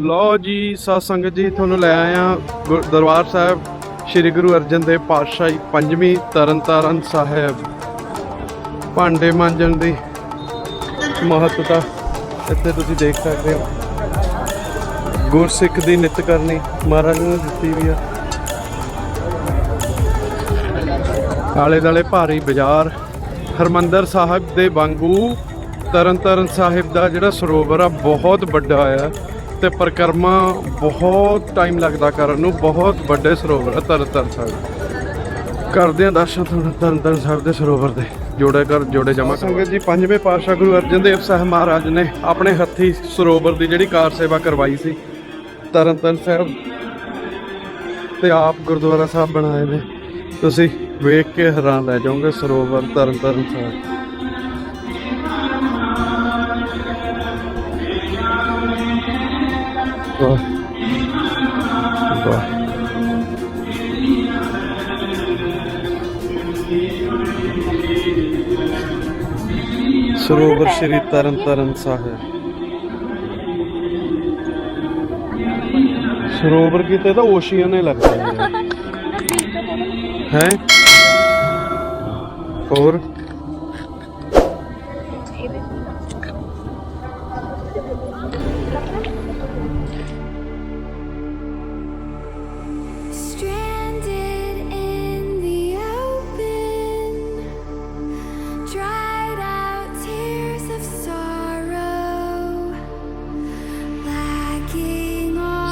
ਲਓ ਜੀ ਸਾਧ ਸੰਗਤ ਜੀ, ਤੁਹਾਨੂੰ ਲੈ ਆਇਆ ਗੁਰ- ਦਰਬਾਰ ਸਾਹਿਬ, ਸ੍ਰੀ ਗੁਰੂ ਅਰਜਨ ਦੇਵ ਪਾਤਸ਼ਾਹੀ, ਪੰਜਵੀਂ ਤਰਨਤਾਰਨ ਸਾਹਿਬ। ਭਾਂਡੇ ਮਾਂਜਣ ਦੀ ਮਹੱਤਤਾ ਇੱਥੇ ਤੁਸੀਂ ਦੇਖ ਸਕਦੇ ਹੋ। ਗੁਰਸਿੱਖ ਦੀ ਨਿਤ ਕਰਨੀ, ਮਹਾਰਾਜ ਨੇ ਦਿੱਤੀ ਵੀ ਆ। ਆਲੇ ਦਾਲੇ ਭਾਰੀ ਬਾਜ਼ਾਰ, ਹਰਮੰਦਰ ਸਾਹਿਬ ਦੇ ਵਾਂਗੂ ਤਰਨਤਾਰਨ ਸਾਹਿਬ ਦਾ ਜਿਹੜਾ ਸਰੋਵਰ ਆ, ਬਹੁਤ ਵੱਡਾ ਆ। ਤੇ ਪਰਿਕਰਮਾ ਬਹੁਤ ਟਾਈਮ ਲੱਗਦਾ ਕਰਨ ਨੂੰ, ਬਹੁਤ ਵੱਡੇ ਸਰੋਵਰ ਆ ਤਰਨਤਾਰਨ ਸਾਹਿਬ। ਕਰਦੇ ਆ ਦਰਸ਼ਨ ਤੁਹਾਨੂੰ ਤਰਨਤਾਰਨ ਸਾਹਿਬ ਦੇ ਸਰੋਵਰ ਦੇ, ਜੋੜੇ ਕਰ, ਜੋੜੇ ਜਮਾ ਸੰਗਤ ਜੀ, ਪੰਜਵੇਂ ਪਾਤਸ਼ਾਹ ਗੁਰੂ ਅਰਜਨ ਦੇਵ ਸਾਹਿਬ ਮਹਾਰਾਜ ਨੇ ਆਪਣੇ ਹੱਥੀ ਸਰੋਵਰ ਦੀ ਜਿਹੜੀ ਕਾਰ ਸੇਵਾ ਕਰਵਾਈ ਸੀ ਤਰਨਤਾਰਨ ਸਾਹਿਬ ਤੇ ਆਪ ਗੁਰਦੁਆਰਾ ਸਾਹਿਬ ਬਣਾਏ ਨੇ। ਤੁਸੀਂ ਵੇਖ ਕੇ ਹੈਰਾਨ ਰਹਿ ਜਾਓਗੇ ਸਰੋਵਰ ਤਰਨਤਾਰਨ ਸਾਹਿਬ। ਵਾਹ ਵਾਹ ਸਰੋਵਰ ਸ਼੍ਰੀ ਤਰਨਤਾਰਨ ਸਾਹਿਬ ਸਰੋਵਰ ਕਿਤੇ ਤਾਂ ਓਸ਼ੀਅਨ ਹੀ ਲੱਗਦਾ ਹੈ ਹੈ ਹੋਰ Stranded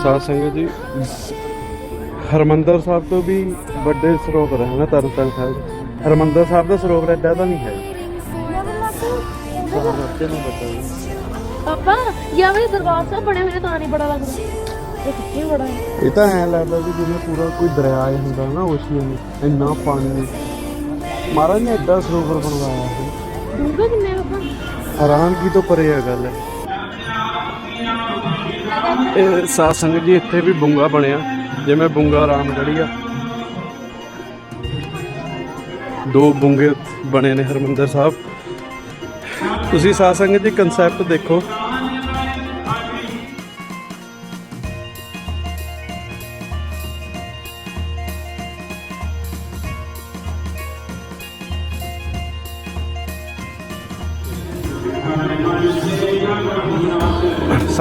ਸਾਧ ਸੰਗਤ ਜੀ। ਹਰਮੰਦਰ ਸਾਹਿਬ ਤੋਂ ਵੀ ਵੱਡੇ ਸਰੋਵਰ ਹੈ ਨਾ ਤਰਨਤਾਰਨ ਸਾਹਿਬ। ਹਰਮੰਦਰ ਸਾਹਿਬ ਦਾ ਸਰੋਵਰ ਐਡਾ ਤਾਂ ਨਹੀਂ ਹੈ। ਬੱਚੇ ਨੂੰ ਬਤਾਓ ਪਾਪਾ ਯਾ ਵੀ ਦਰਬਾਰ ਸਾਹਿਬ ਬਣੇ ਹੋਏ ਨੇ ਤਾਂ ਨਹੀਂ ਬੜਾ ਲੱਗਦਾ। ਇਹ ਕਿੱਥੇ ਬੜਾ ਹੈ? ਇਹ ਤਾਂ ਐ ਲੱਗਦਾ ਵੀ ਜਿਵੇਂ ਪੂਰਾ ਕੋਈ ਦਰਿਆ ਹੀ ਹੁੰਦਾ ਨਾ ਓਸ਼ੀਅਨ ਇੰਨਾ ਪਾਣੀ ਮਹਾਰਾਜ ਨੇ ਐਡਾ ਸਰੋਵਰ ਬਣਵਾਇਆ ਹੈ। ਡੂੰਘਾ ਕਿੰਨੇ ਪਾਪਾ ਹੈਰਾਨਗੀ ਤੋਂ ਪਰੇ ਹੈ ਗੱਲ। ਇਹ ਸਾਧ ਸੰਗਤ ਜੀ ਇੱਥੇ ਵੀ ਬੁੰਗਾ ਬਣਿਆ, ਜਿਵੇਂ ਬੁੰਗਾ ਰਾਮਗੜੀ ਆ। ਦੋ ਬੁੰਗੇ ਬਣੇ ਨੇ ਹਰਮੰਦਰ ਸਾਹਿਬ। ਤੁਸੀਂ ਸਾਧ ਸੰਗਤ ਜੀ ਕਨਸੈਪਟ ਦੇਖੋ।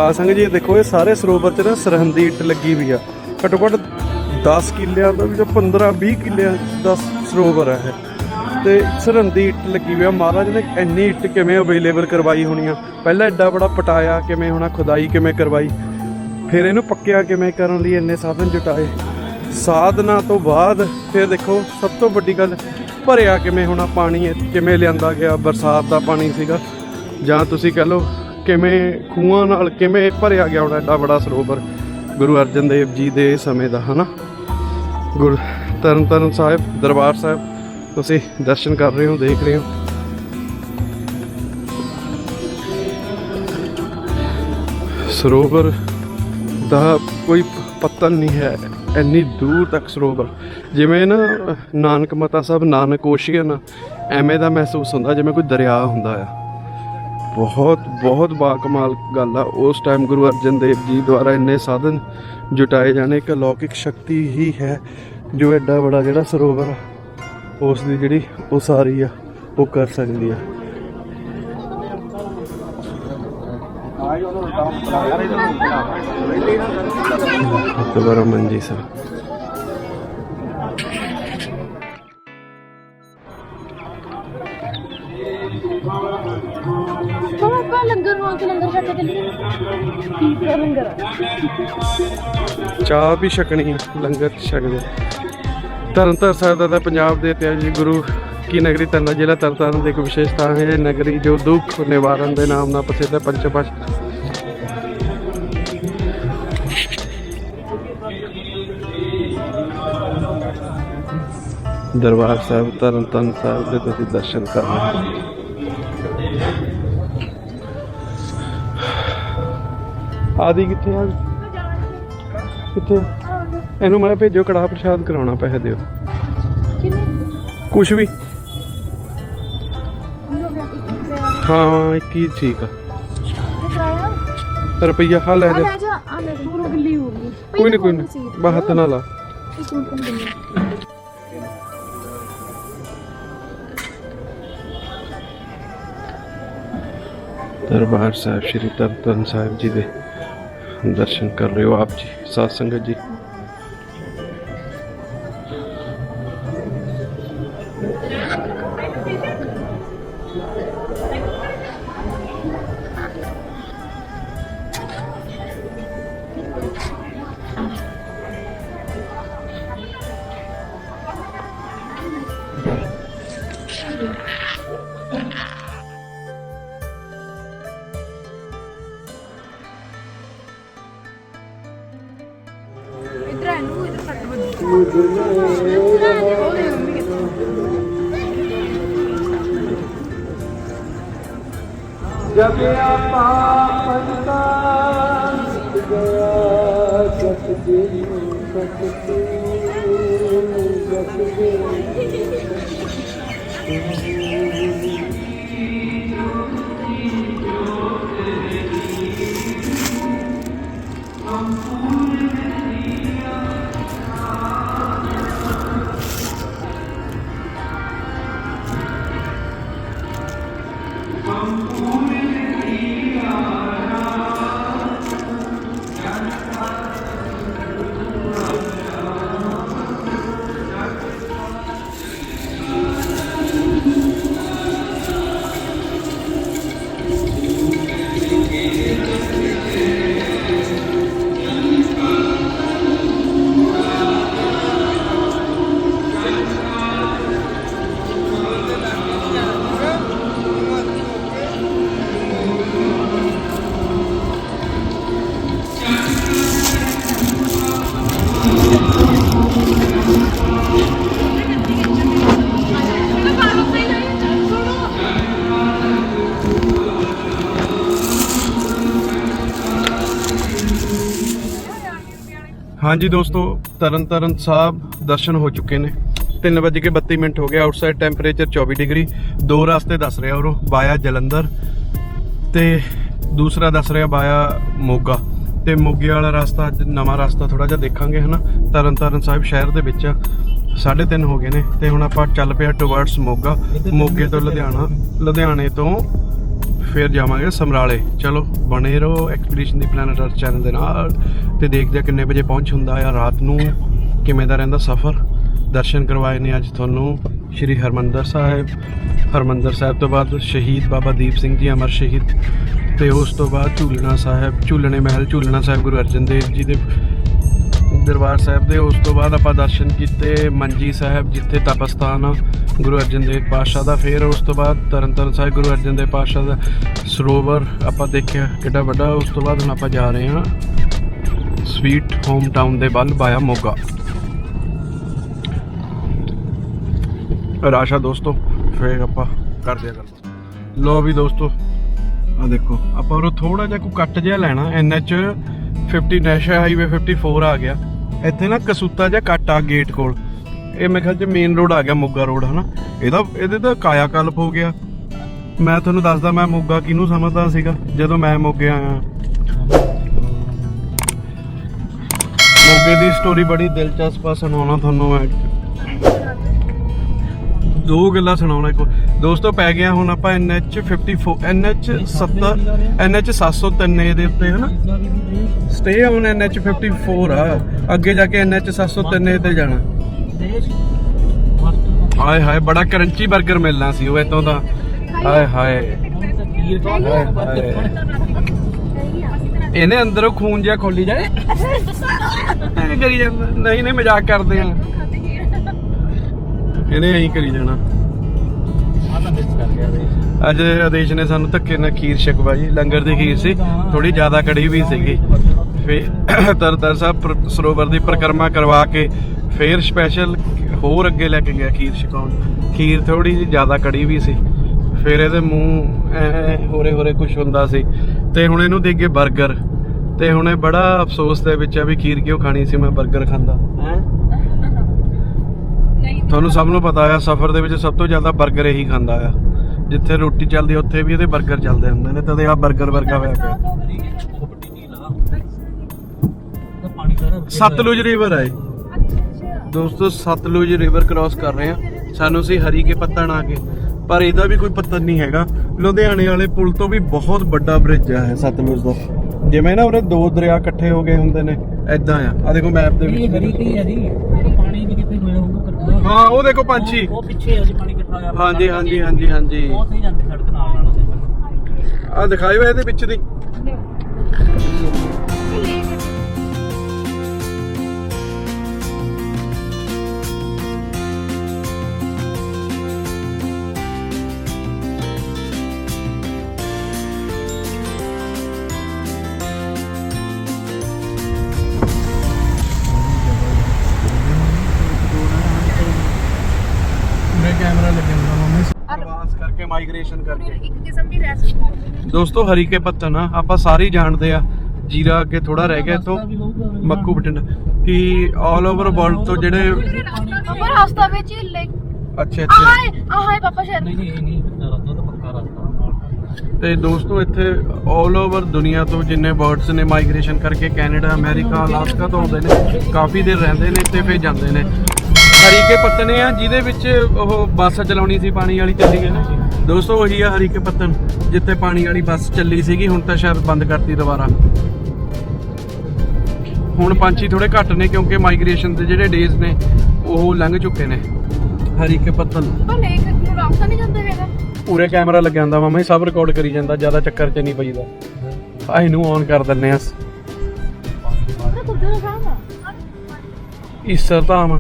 ਸਾਧ ਸੰਗਤ ਜੀ, ਦੇਖੋ ਇਹ ਸਾਰੇ ਸਰੋਵਰ 'ਚ ਨਾ ਸਰਹੰਦੀ ਇੱਟ ਲੱਗੀ ਵੀ ਆ। ਘੱਟੋ ਘੱਟ 10 ਕਿੱਲਿਆਂ ਦਾ ਵੀ ਜਾਂ 15 20 ਕਿੱਲਿਆਂ ਦਾ ਸਰੋਵਰ ਹੈ ਇਹ। ਤੇ ਸਰਹੰਦੀ ਇੱਟ ਲੱਗੀ ਵੀ ਆ। ਮਹਾਰਾਜ ਨੇ ਇੰਨੀ ਇੱਟ ਕਿਵੇਂ ਅਵੇਲੇਬਲ ਕਰਵਾਈ ਹੋਣੀ ਆ? ਪਹਿਲਾਂ ਐਡਾ ਬੜਾ ਪਟਾਇਆ, ਕਿਵੇਂ ਹੋਣਾ, ਖੁਦਾਈ ਕਿਵੇਂ ਕਰਵਾਈ? ਫਿਰ ਇਹਨੂੰ ਪੱਕਿਆ ਕਿਵੇਂ ਕਰਨ ਲਈ ਇੰਨੇ ਸਾਧਨ ਜੁਟਾਏ? ਸਾਧਨਾ ਤੋਂ ਬਾਅਦ ਫਿਰ ਦੇਖੋ, ਸਭ ਤੋਂ ਵੱਡੀ ਗੱਲ, ਭਰਿਆ ਕਿਵੇਂ ਹੋਣਾ ਪਾਣੀ, ਕਿਵੇਂ ਲਿਆਂਦਾ ਗਿਆ, ਬਰਸਾਤ ਦਾ ਪਾਣੀ ਸੀਗਾ। ਜਾਂ ਤੁਸੀਂ ਕਹ ਲਓ ਕਿਵੇਂ ਖੂਹਾਂ ਨਾਲ ਕਿਵੇਂ ਭਰਿਆ ਗਿਆ ਹੋਣਾ ਐਡਾ ਬੜਾ ਸਰੋਵਰ ਗੁਰੂ ਅਰਜਨ ਦੇਵ ਜੀ ਦੇ ਸਮੇਂ ਦਾ, ਹਨਾ? ਗੁਰ ਤਰਨ ਤਰਨਤਾਰਨ ਸਾਹਿਬ, ਦਰਬਾਰ ਸਾਹਿਬ, ਤੁਸੀਂ ਦਰਸ਼ਨ ਕਰ ਰਹੇ ਹੋ, ਦੇਖ ਰਹੇ ਹੋ? ਸਰੋਵਰ ਦਾ ਕੋਈ ਪਤਨ ਨਹੀਂ ਹੈ, ਇੰਨੀ ਦੂਰ ਤੱਕ ਸਰੋਵਰ। ਜਿਵੇਂ ਨਾ ਨਾਨਕ ਮਤਾ ਸਾਹਿਬ ਨਾਨਕ ਓਸ਼ੀਅਨ ਐਵੇਂ ਦਾ ਮਹਿਸੂਸ ਹੁੰਦਾ ਜਿਵੇਂ ਕੋਈ ਦਰਿਆ ਹੁੰਦਾ ਆ। ਬਹੁਤ ਬਹੁਤ ਬਾਕਮਾਲ ਗੱਲ ਆ। ਉਸ ਟਾਈਮ ਗੁਰੂ ਅਰਜਨ ਦੇਵ ਜੀ ਦੁਆਰਾ ਇੰਨੇ ਸਾਧਨ ਜੁਟਾਏ ਜਾਣੇ, ਇੱਕ ਅਲੌਕਿਕ ਸ਼ਕਤੀ ਹੀ ਹੈ, ਜੋ ਐਡਾ ਬੜਾ ਜਿਹੜਾ ਸਰੋਵਰ ਆ ਉਸ ਦੀ ਜਿਹੜੀ ਉਸਾਰੀ ਆ, ਉਹ ਕਰ ਸਕਦੀ ਆ। ਦੁਬਾਰਾ ਮੰਜੀ ਸਾਹਿਬ ਚਾਹ ਵੀ ਛਕਣੀ, ਲੰਗਰ ਛਕਦੇ। ਤਰਨਤਾਰਨ ਸਾਹਿਬ ਦਾ ਪੰਜਾਬ ਦੇ ਇਤਿਹਾਸਿਕ ਗੁਰੂ ਕੀ ਨਗਰੀ ਤਰਨਾ ਜ਼ਿਲ੍ਹਾ ਤਰਨਤਾਰਨ ਦੀ ਇੱਕ ਵਿਸ਼ੇਸ਼ਤਾ ਹੈ ਨਗਰੀ ਜੋ ਦੁੱਖ ਨਿਵਾਰਨ ਦੇ ਨਾਮ ਨਾਲ ਪ੍ਰਸਿੱਧ ਹੈ ਪੰਚਪਸ਼ ਦਰਬਾਰ ਸਾਹਿਬ, ਤਰਨਤਾਰਨ ਸਾਹਿਬ ਦੇ ਤੁਸੀਂ ਦਰਸ਼ਨ ਕਰਨਾ ਆਦੀ ਕਿੱਥੇ ਆ? ਕਿੱਥੇ ਇਹਨੂੰ ਮੈਂ ਭੇਜੋ ਕੜਾਹ ਪ੍ਰਸ਼ਾਦ ਕਰਾਉਣਾ ਪੈਸੇ ਦਿਓ। ਕੁਛ ਵੀ। ਹਾਂ ਇੱਕ ਹੀ ਠੀਕ ਆ। ਰੁਪਈਆ ਹਾਂ ਲੈ ਗਈ। ਕੋਈ ਨਹੀਂ ਕੋਈ ਨਹੀਂ ਬਾਹਤ ਨਾ ਲਾ ਦਰਬਾਰ ਸਾਹਿਬ ਸ਼੍ਰੀ ਤਰਨਤਾਰਨ ਸਾਹਿਬ ਜੀ ਦੇ ਦਰਸ਼ਨ ਕਰ ਰਹੇ ਹੋ ਆਪ ਜੀ ਸਾਧ ਸੰਗਤ ਜੀ। ਇਧਰ ਕੱਟ ਵੱਜੀ ਜਬ ਆਪਾ ਪੰਤਾ ਗਿਆ ਸਤਿ ਸਤਿ ਹਾਂਜੀ ਦੋਸਤੋ, ਤਰਨ ਤਾਰਨ ਸਾਹਿਬ ਦਰਸ਼ਨ ਹੋ ਚੁੱਕੇ ਨੇ। 3:32 ਮਿੰਟ ਹੋ ਗਿਆ ਆਊਟਸਾਈਡ ਟੈਂਪਰੇਚਰ 24 ਡਿਗਰੀ। ਦੋ ਰਸਤੇ ਦੱਸ ਰਿਹਾ ਉਹ ਬਾਇਆ ਜਲੰਧਰ ਤੇ ਦੂਸਰਾ ਦੱਸ ਰਿਹਾ ਬਾਇਆ ਮੋਗਾ। ਤੇ ਮੋਗੇ ਵਾਲਾ ਰਸਤਾ ਅੱਜ ਨਵਾਂ ਰਸਤਾ ਥੋੜਾ ਜਿਹਾ ਦੇਖਾਂਗੇ, ਹਨਾ? ਤਰਨ ਤਾਰਨ ਸਾਹਿਬ ਸ਼ਹਿਰ ਦੇ ਵਿੱਚ 3:30 ਹੋ ਗਏ ਨੇ ਤੇ ਹੁਣ ਆਪਾਂ ਚੱਲ ਪਿਆ ਟੁਵਰਡਸ ਮੋਗਾ। ਮੋਗੇ ਤੋਂ ਲੁਧਿਆਣਾ, ਲੁਧਿਆਣੇ ਤੋਂ ਫਿਰ ਜਾਵਾਂਗੇ ਸਮਰਾਲੇ। ਚਲੋ, ਬਣੇ ਰਹੋ ਐਕਸਪੀਡੀਸ਼ਨ ਦੀ ਪਲੈਨਟ ਅਰਥ ਚੈਨਲ ਦੇ ਨਾਲ। ਤੇ ਦੇਖਦੇ ਆ ਕਿੰਨੇ ਵਜੇ ਪਹੁੰਚ ਹੁੰਦਾ ਆ, ਰਾਤ ਨੂੰ ਕਿਵੇਂ ਦਾ ਰਹਿੰਦਾ ਸਫ਼ਰ। ਦਰਸ਼ਨ ਕਰਵਾਏ ਨੇ ਅੱਜ ਤੁਹਾਨੂੰ ਸ਼੍ਰੀ ਹਰਮੰਦਰ ਸਾਹਿਬ। ਹਰਮੰਦਰ ਸਾਹਿਬ ਤੋਂ ਬਾਅਦ ਸ਼ਹੀਦ ਬਾਬਾ ਦੀਪ ਸਿੰਘ ਜੀ ਅਮਰ ਸ਼ਹੀਦ ਤੇ ਉਸ ਤੋਂ ਬਾਅਦ ਝੂਲਣਾ ਸਾਹਿਬ, ਝੂਲਣੇ ਮਹਿਲ, ਝੂਲਣਾ ਸਾਹਿਬ ਗੁਰੂ ਅਰਜਨ ਦੇਵ ਜੀ ਦੇ ਦਰਬਾਰ ਸਾਹਿਬ ਦੇ। ਉਸ ਤੋਂ ਬਾਅਦ ਆਪਾਂ ਦਰਸ਼ਨ ਕੀਤੇ ਮੰਜੀ ਸਾਹਿਬ, ਜਿੱਥੇ ਤਪਸਥਾਨ ਆ ਗੁਰੂ ਅਰਜਨ ਦੇਵ ਪਾਤਸ਼ਾਹ ਦਾ ਫਿਰ। ਉਸ ਤੋਂ ਬਾਅਦ ਤਰਨਤਾਰਨ ਸਾਹਿਬ ਗੁਰੂ ਅਰਜਨ ਦੇਵ ਪਾਤਸ਼ਾਹ ਦਾ ਸਰੋਵਰ ਆਪਾਂ ਦੇਖਿਆ ਕਿੱਡਾ ਵੱਡਾ। ਉਸ ਤੋਂ ਬਾਅਦ ਹੁਣ ਆਪਾਂ ਜਾ ਰਹੇ ਹਾਂ ਸਵੀਟ ਹੋਮ ਟਾਊਨ ਦੇ ਵੱਲ ਬਾਇਆ ਮੋਗਾ। ਰਾਸ਼ਾ ਦੋਸਤੋ, ਫਿਰ ਆਪਾਂ ਕਰਦੇ ਆ ਗੱਲ। ਲੋ ਵੀ ਦੋਸਤੋ ਆ ਦੇਖੋ, ਆਪਾਂ ਉਹ ਥੋੜਾ ਜਿਹਾ ਕੋ ਕੱਟ ਜਿਹਾ ਲੈਣਾ ਐਨਐਚ 50 ਨੈਸ਼ਨਲ ਹਾਈਵੇ 54 ਆ ਗਿਆ। ਇੱਥੇ ਨਾ ਕਸੂਤਾ ਜਿਹਾ ਕੱਟ ਆ ਗੇਟ ਕੋਲ। ਇਹ ਮੇਰੇ ਖਿਆਲ ਚ ਮੇਨ ਰੋਡ ਆ ਗਿਆ ਮੋਗਾ ਰੋਡ ਹਨਾ? ਇਹਦਾ ਇਹਦੇ ਤਾਂ ਕਾਇਆ ਕਲਪ ਹੋ ਗਿਆ। ਮੈਂ ਤੁਹਾਨੂੰ ਦੱਸਦਾ, ਮੈਂ ਮੋਗਾ ਕਿਹਨੂੰ ਸਮਝਦਾ ਸੀਗਾ, ਜਦੋਂ ਮੈਂ ਮੋਗੇ ਆਇਆ। ਸਟੋਰੀ ਬੜੀ ਦਿਲਚਸਪ ਆ ਸੁਣਾਉਣਾ ਤੁਹਾਨੂੰ ਮੈਂ। ਦੋ ਗੱਲਾਂ ਸੁਣਾਉਣਾ ਇੱਕ ਦੋਸਤੋ ਪੈ ਗਿਆ ਹੁਣ ਆਪਾਂ NH 54 NH 70 NH 703 ਦੇ ਉੱਤੇ ਹਨਾ? ਸਟੇ ਔਨ NH 54 ਆ। ਅੱਗੇ ਜਾ ਕੇ NH 703 ਤੇ ਜਾਣਾ। ਹਾਏ ਹਾਏ ਬੜਾ ਕਰੰਚੀ 버ਗਰ ਮਿਲਣਾ ਸੀ ਉਹ ਇਤੋਂ ਦਾ। ਹਾਏ ਹਾਏ। ਹਾਏ ਹਾਏ। ਇਹਨੇ ਅੰਦਰੋਂ ਖੂਨ ਜਿਹਾ ਖੋਲੀ ਜਾਏ। ਐਂ ਕਰੀ ਜਾਂਦਾ। ਨਹੀਂ ਨਹੀਂ, ਮਜ਼ਾਕ ਕਰਦੇ ਆ। ਇਹਨੇ ਐਂ ਕਰੀ ਜਾਣਾ। ਅੱਜ ਆਦੇਸ਼ ਨੇ ਸਾਨੂੰ ਧੱਕੇ ਨਾਲ ਖੀਰ ਛਕਵਾਈ। ਲੰਗਰ ਦੀ ਖੀਰ ਸੀ। ਥੋੜੀ ਜ਼ਿਆਦਾ ਕੜੀ ਵੀ ਸੀਗੀ। ਫੇ ਤਰਤਰ ਸਾਹਿਬ ਸਰੋਵਰ ਦੀ ਪਰਿਕਰਮਾ ਕਰਵਾ ਕੇ ਫੇਰ ਸਪੈਸ਼ਲ ਹੋਰ ਅੱਗੇ ਲੈ ਕੇ ਗਿਆ ਖੀਰ ਛਕਾਉਣ। ਖੀਰ ਥੋੜੀ ਜਿਹੀ ਜ਼ਿਆਦਾ ਕੜੀ ਵੀ ਸੀ। ਫੇਰ ਇਹਦੇ ਮੂੰਹ ਐ ਹੋਰੇ ਹੋਰੇ ਕੁਝ ਹੁੰਦਾ ਸੀ। ਤੇ ਹੁਣ ਇਹਨੂੰ ਦੇਗੇ 버ਗਰ ਤੇ ਹੁਣ ਇਹ ਬੜਾ ਅਫਸੋਸ ਦੇ ਵਿੱਚ ਆ ਵੀ ਖੀਰ ਕਿਉਂ ਖਾਣੀ ਸੀ ਮੈਂ 버ਗਰ ਖਾਂਦਾ ਤੁਹਾਨੂੰ ਸਭ ਨੂੰ ਪਤਾ ਆ ਸਫ਼ਰ ਦੇ ਵਿੱਚ ਸਭ ਤੋਂ ਜ਼ਿਆਦਾ 버ਗਰ ਇਹੀ ਖਾਂਦਾ ਆ। ਜਿੱਥੇ ਰੋਟੀ ਚੱਲਦੀ ਉੱਥੇ ਵੀ ਇਹਦੇ 버ਗਰ ਚੱਲਦੇ ਹੁੰਦੇ ਨੇ ਤੇ ਆ 버ਗਰ ਵਰਗਾ ਹੋਇਆ ਪਿਆ। ਸਤਲੁਜ ਰਿਵਰ ਹੈ ਦੋਸਤੋ ਸਤਲੁਜ ਰਿਵਰ ਕ੍ਰਾਸ ਕਰ ਰਹੇ ਆ। ਸਾਨੂੰ ਸੀ ਹਰੀ ਕੇ ਪੱਤਣ ਆ ਕੇ। ਪਰ ਇਹਦਾ ਵੀ ਕੋਈ ਪੱਤਨ ਨਹੀਂ ਹੈਗਾ। ਲੁਧਿਆਣੇ ਵਾਲੇ ਪੁਲ ਤੋਂ ਵੀ ਬਹੁਤ ਵੱਡਾ ਬ੍ਰਿਜ ਆ ਹੈ ਸਤਲੁਜ ਦਾ। ਜਿਵੇਂ ਨਾ ਉਰੇ ਦੋ ਦਰਿਆ ਇਕੱਠੇ ਹੋ ਗਏ ਹੁੰਦੇ ਨੇ। ਐਦਾਂ ਆ। ਆ ਦੇਖੋ ਮੈਪ ਦੇ ਇਹ ਵਿੱਚ ਹਰੀ ਕੀ ਹੈ ਜੀ ਪਾਣੀ ਵੀ ਕਿਤੇ ਹੋਇਆ ਹੋਊਗਾ ਇਕੱਠਾ ਹਾਂ ਉਹ ਦੇਖੋ ਪੰਛੀ। ਉਹ ਪਿੱਛੇ ਹੈ ਜੀ ਪਾਣੀ ਇਕੱਠਾ ਹੋਇਆ ਹਾਂਜੀ ਹਾਂਜੀ ਹਾਂਜੀ ਹਾਂਜੀ। ਉਹ ਸਹੀ ਜਾਂਦੇ ਸੜਕ ਨਾਲ ਨਾਲ। ਉਹਦੇ ਆ ਦਿਖਾਇਓ ਇਹਦੇ ਵਿੱਚ ਦੀ। ਮਾਈਗ੍ਰੇਸ਼ਨ ਕਰਕੇ। ਇੱਕ ਕਿਸਮ ਦੀ ਰੈਸਪੀ ਦੋਸਤੋ ਹਰੀ ਕੇ ਪੱਤਨ ਆ ਆਪਾਂ ਸਾਰੇ ਹੀ ਜਾਣਦੇ ਆ। ਜੀਰਾ ਅੱਗੇ ਥੋੜਾ ਰਹਿ ਗਿਆ ਇਥੋਂ। ਮੱਕੂ ਬਟਿੰਡਾ। ਕਿ 올 ਓਵਰ ਵਰਲਡ ਤੋਂ ਜਿਹੜੇ ਪਰ ਹਸਤਾ ਵਿੱਚ ਹੀ ਲਾਈਕ ਅੱਛੇ ਅੱਛੇ। ਆਹ ਆਹ ਹੈ ਪਾਪਾ ਸ਼ਾਇਦ ਨਹੀਂ ਨਹੀਂ ਇਹ ਨਹੀਂ ਰਸਤਾ ਤਾਂ ਪੱਕਾ ਰਸਤਾ। ਤੇ ਦੋਸਤੋ ਇੱਥੇ 올 ਓਵਰ ਦੁਨੀਆ ਤੋਂ ਜਿੰਨੇ ਬਰਡਸ ਨੇ ਮਾਈਗ੍ਰੇਸ਼ਨ ਕਰਕੇ ਕੈਨੇਡਾ ਅਮਰੀਕਾ ਅਲਾਸਕਾ ਤੋਂ ਆਉਂਦੇ ਨੇ ਕਾਫੀ ਦੇਰ ਰਹਿੰਦੇ ਨੇ ਤੇ ਫਿਰ ਜਾਂਦੇ ਨੇ। ਹਰੀਕੇ ਪੱਤਨ ਆ ਜਿਹਦੇ ਵਿੱਚ ਉਹ ਬੱਸ ਚਲਾਉਣੀ ਸੀ ਪਾਣੀ ਵਾਲੀ ਚੱਲੀ ਹੈ ਨਾ। ਦੋਸਤੋ ਉਹੀ ਆ ਹਰੀਕੇ ਪੱਤਨ ਜਿੱਥੇ ਪਾਣੀ ਵਾਲੀ ਬੱਸ ਚੱਲੀ ਸੀਗੀ ਹੁਣ ਤਾਂ ਸ਼ਾਇਦ ਬੰਦ ਕਰਤੀ ਦੁਬਾਰਾ। ਹੁਣ ਪੰਛੀ ਥੋੜੇ ਘੱਟ ਨੇ ਕਿਉਂਕਿ ਮਾਈਗ੍ਰੇਸ਼ਨ ਦੇ ਜਿਹੜੇ ਡੇਜ਼ ਨੇ ਉਹ ਲੰਘ ਚੁੱਕੇ ਨੇ। ਹਰੀਕੇ ਪੱਤਨ ਪਰ ਲੇਕ ਨੂੰ ਰਾਸਤਾ ਨਹੀਂ ਜਾਂਦਾ ਹੈਗਾ। ਪੂਰੇ ਕੈਮਰਾ ਲੱਗਿਆ ਹੁੰਦਾ ਮਾਮਾ ਸਭ ਰਿਕਾਰਡ ਕਰੀ ਜਾਂਦਾ ਜ਼ਿਆਦਾ ਚੱਕਰ 'ਚ ਨਹੀਂ ਪਈਦਾ। ਆ ਇਹਨੂੰ ਔਨ ਕਰ ਦਿੰਨੇ ਆ ਈਸਰ ਧਾਮ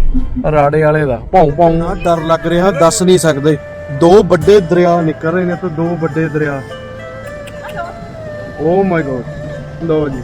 ਰਾੜੇ ਵਾਲੇ ਦਾ। ਭੌਂ ਭੌਂ। ਡਰ ਲੱਗ ਰਿਹਾ ਦੱਸ ਨਹੀਂ ਸਕਦੇ। ਦੋ ਵੱਡੇ ਦਰਿਆ ਨਿਕਲ ਰਹੇ ਨੇ ਤੇ ਦੋ ਵੱਡੇ ਦਰਿਆ। ਓ ਮਾਈ ਗੋਡ ਲੋ ਜੀ।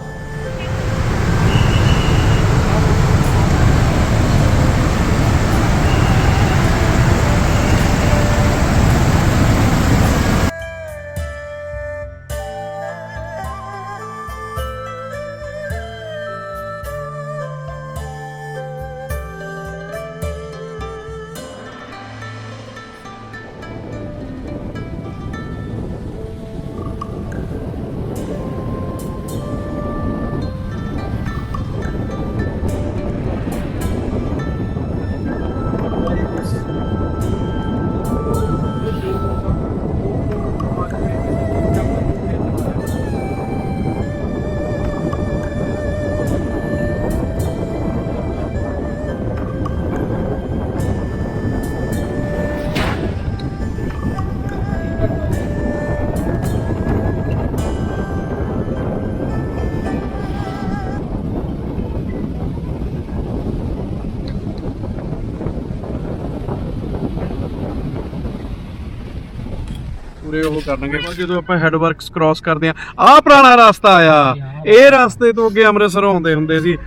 ਪੂਰੇ ਉਹ ਕਰਨਗੇ। ਜਦੋਂ ਆਪਾਂ ਹੈਡ ਵਰਕਸ ਕ੍ਰਾਸ ਕਰਦੇ ਆ ਆਹ ਪੁਰਾਣਾ ਰਸਤਾ ਆਇਆ। ਇਹ ਰਸਤੇ ਤੋਂ ਅੱਗੇ ਅੰਮ੍ਰਿਤਸਰੋਂ ਆਉਂਦੇ ਹੁੰਦੇ ਸੀ।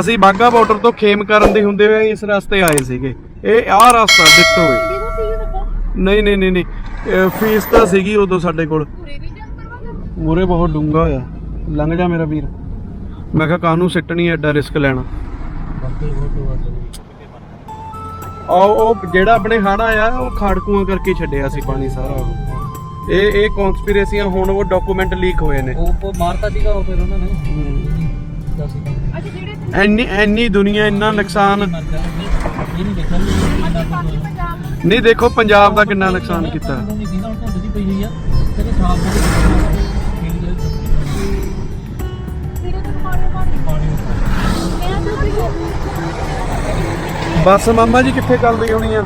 ਅਸੀਂ ਬਾਗਾ ਬਾਰਡਰ ਤੋਂ ਖੇਮ ਕਰਨ ਦੇ ਹੁੰਦੇ ਹੋਏ ਇਸ ਰਸਤੇ ਆਏ ਸੀਗੇ। ਇਹ ਆਹ ਰਸਤਾ ਦਿੱਤੋ ਨਹੀਂ ਨਹੀਂ ਨਹੀਂ ਨਹੀਂ। ਫੀਸ ਤਾਂ ਸੀਗੀ ਉਦੋਂ ਸਾਡੇ ਕੋਲ। ਮੂਰੇ ਬਹੁਤ ਡੂੰਗਾ ਹੋਇਆ। ਲੰਘ ਜਾ ਮੇਰਾ ਵੀਰ। ਮੈਂ ਕਿਹਾ ਕਾਹਨੂੰ ਸਿੱਟਣੀ ਐਡਾ ਰਿਸਕ ਲੈਣਾ। ਉਹ ਉਹ ਜਿਹੜਾ ਆਪਣੇ ਹੜ ਆਇਆ, ਉਹ ਖਾੜਕੂਆਂ ਕਰਕੇ ਛੱਡਿਆ ਸੀ ਪਾਣੀ ਸਾਰਾ। ਇਹ ਇਹ ਕਨਸਪੀਰੇਸੀਆਂ ਹੁਣ ਉਹ ਡਾਕੂਮੈਂਟ ਲੀਕ ਹੋਏ ਨੇ। ਉਹ ਉਹ ਮਾਰਤਾ ਸੀਗਾ ਉਹ ਫਿਰ ਉਹਨਾਂ ਨੇ। ਐਨੀ ਐਨੀ ਦੁਨੀਆ ਇੰਨਾ ਨੁਕਸਾਨ। ਨਹੀਂ ਦੇਖੋ ਪੰਜਾਬ ਦਾ ਕਿੰਨਾ ਨੁਕਸਾਨ ਕੀਤਾ। ਬੱਸ ਮਾਮਾ ਜੀ ਕਿੱਥੇ ਚੱਲਦੀ ਹੋਣੀ ਆ?